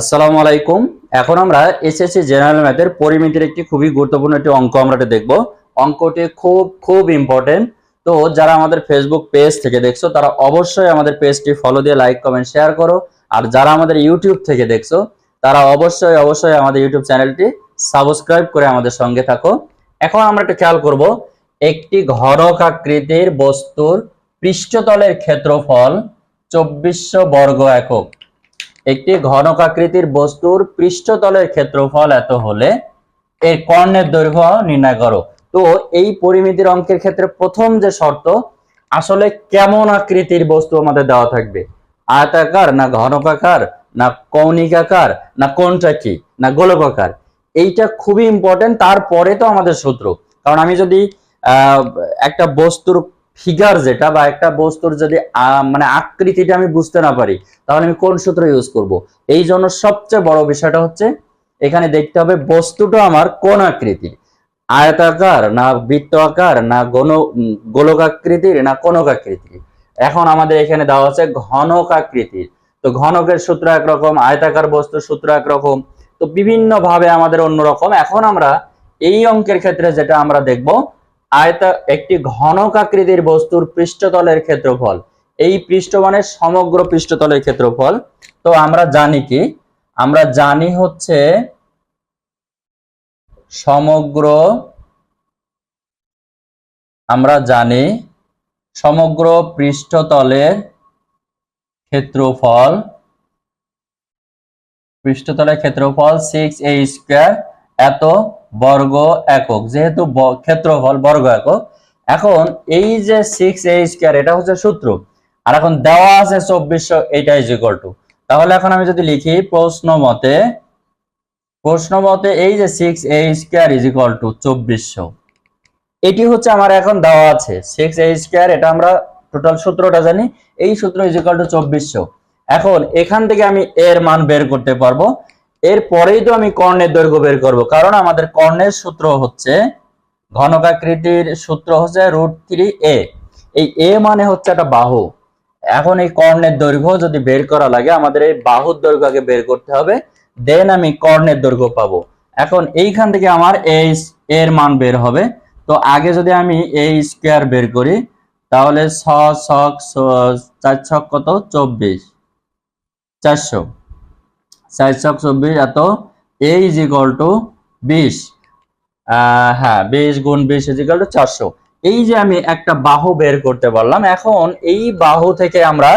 আসসালামু আলাইকুম। এখন আমরা এসএসসি জেনারেল ম্যাথের পরিমিতির একটি খুবই গুরুত্বপূর্ণ একটি অঙ্ক আমরা দেখব। অঙ্কটি খুব খুব ইম্পর্টেন্ট তো যারা আমাদের ফেসবুক পেজ থেকে দেখছ, তারা অবশ্যই আমাদের পেজটি ফলো দিয়ে লাইক কমেন্ট শেয়ার করো। আর যারা আমাদের ইউটিউব থেকে দেখছ, তারা অবশ্যই অবশ্যই আমাদের ইউটিউব চ্যানেলটি সাবস্ক্রাইব করে আমাদের সঙ্গে থাকো। এখন আমরা একটু খেয়াল করব, একটি ঘরক আকৃতির বস্তুর পৃষ্ঠতলের ক্ষেত্রফল চব্বিশশো বর্গ একক। একটি ঘনক আকৃতির বস্তুর পৃষ্ঠতলের ক্ষেত্রফল এত হলে এর কর্ণের দৈর্ঘ্য নির্ণয় করো। তো এই পরিমিতির অঙ্কের ক্ষেত্রে প্রথম যে শর্ত, আসলে কেমন আকৃতির বস্তু আমাদের দেওয়া থাকবে? আয়তাকার না ঘনকাকার, না কৌণিকাকার, না কোনটা কি, না গোলকাকার? এইটা খুবই ইম্পর্টেন্ট তারপরে তো আমাদের সূত্র। কারণ আমি যদি একটা বস্তুর ফিগার যেটা বা একটা বস্তুর যদি মানে আকৃতিটা আমি বুঝতে না পারি তাহলে আমি কোন সূত্র ইউজ করব? এই জন্য সবচেয়ে বড় বিষয়টা হচ্ছে এখানে দেখতে হবে বস্তুটা আমার কোন আকৃতির আয়তাকার না বৃত্ত আকার না গণ উম, গোলক আকৃতির না কোনক আকৃতির? এখন আমাদের এখানে দেওয়া আছে ঘনক আকৃতির। তো ঘনকের সূত্র একরকম আয়তাকার বস্তুর সূত্র একরকম। তো বিভিন্ন ভাবে আমাদের অন্যরকম। এখন আমরা এই অঙ্কের ক্ষেত্রে যেটা আমরা দেখব আয়তা একটি ঘনক আকৃতির বস্তুর পৃষ্ঠতলের ক্ষেত্রফল। এই পৃষ্ঠ মানে সমগ্র পৃষ্ঠতলের ক্ষেত্রফল। তো আমরা জানি কি? আমরা জানি হচ্ছে সমগ্র আমরা জানি সমগ্র পৃষ্ঠতলের ক্ষেত্রফল পৃষ্ঠতলের ক্ষেত্রফল সিক্স এ স্কোয়ার এত বর্গ একক, যেহেতু ক্ষেত্রফল বর্গ একক, এখন এই যে সিক্স এ স্কোয়ার এটা হচ্ছে সূত্র। আর এখন দেওয়া আছে চব্বিশশো, এইটা ইজ ইকুয়াল টু তাহলে এখন আমি যদি লিখি, প্রশ্ন মতে প্রশ্ন মতে এই যে six a square is equal to চব্বিশশো, এটি হচ্ছে আমার এখন দেওয়া আছে। সিক্স এ স্কোয়ার এটা আমরা টোটাল সূত্রটা জানি, এই সূত্র ইজ ইকুয়াল টু চব্বিশশো। এখন এখান থেকে আমি এর মান বের করতে পারব। এর পরেই তো আমি কর্ণের দৈর্ঘ্য বের করব, কারণ আমাদের কর্ণের সূত্র হচ্ছে, ঘনকাকৃতির সূত্র হচ্ছে রুট থ্রি এ এই এ মানে হচ্ছে একটা বাহু। এখন এই কর্ণের দৈর্ঘ্য যদি বের করা লাগে, আমাদের এই বাহুর দৈর্ঘ্য আগে বের করতে হবে দেন আমি কর্ণের দৈর্ঘ্য পাবো। এখন এইখান থেকে আমার এই এর মান বের হবে। তো আগে যদি আমি এই স্কোয়ার বের করি, তাহলে ছ, ছক চার, ছক কত? চব্বিশ। চারশো। চার ছক চব্বিশ, এত? এ ইজ ইকাল টু বিশ। হ্যাঁ বিশ গুণ বিশ ইজ ইকাল টু চারশো। এই যে আমি একটা বাহু বের করতে পারলাম, এখন এই বাহু থেকে আমরা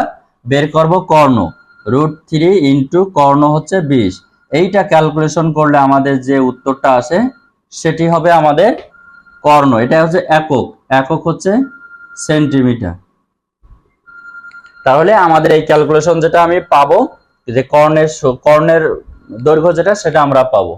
বের করব কর্ণ। রুট থ্রি ইন্টু কর্ণ হচ্ছে বিশ। এইটা ক্যালকুলেশন করলে আমাদের যে উত্তরটা আসে, সেটি হবে আমাদের কর্ণ। এটা হচ্ছে একক। একক হচ্ছে সেন্টিমিটার। তাহলে আমাদের এই ক্যালকুলেশন যেটা আমি পাবো যে কর্ণের কর্ণের দৈর্ঘ্য যেটা সেটা আমরা পাবো।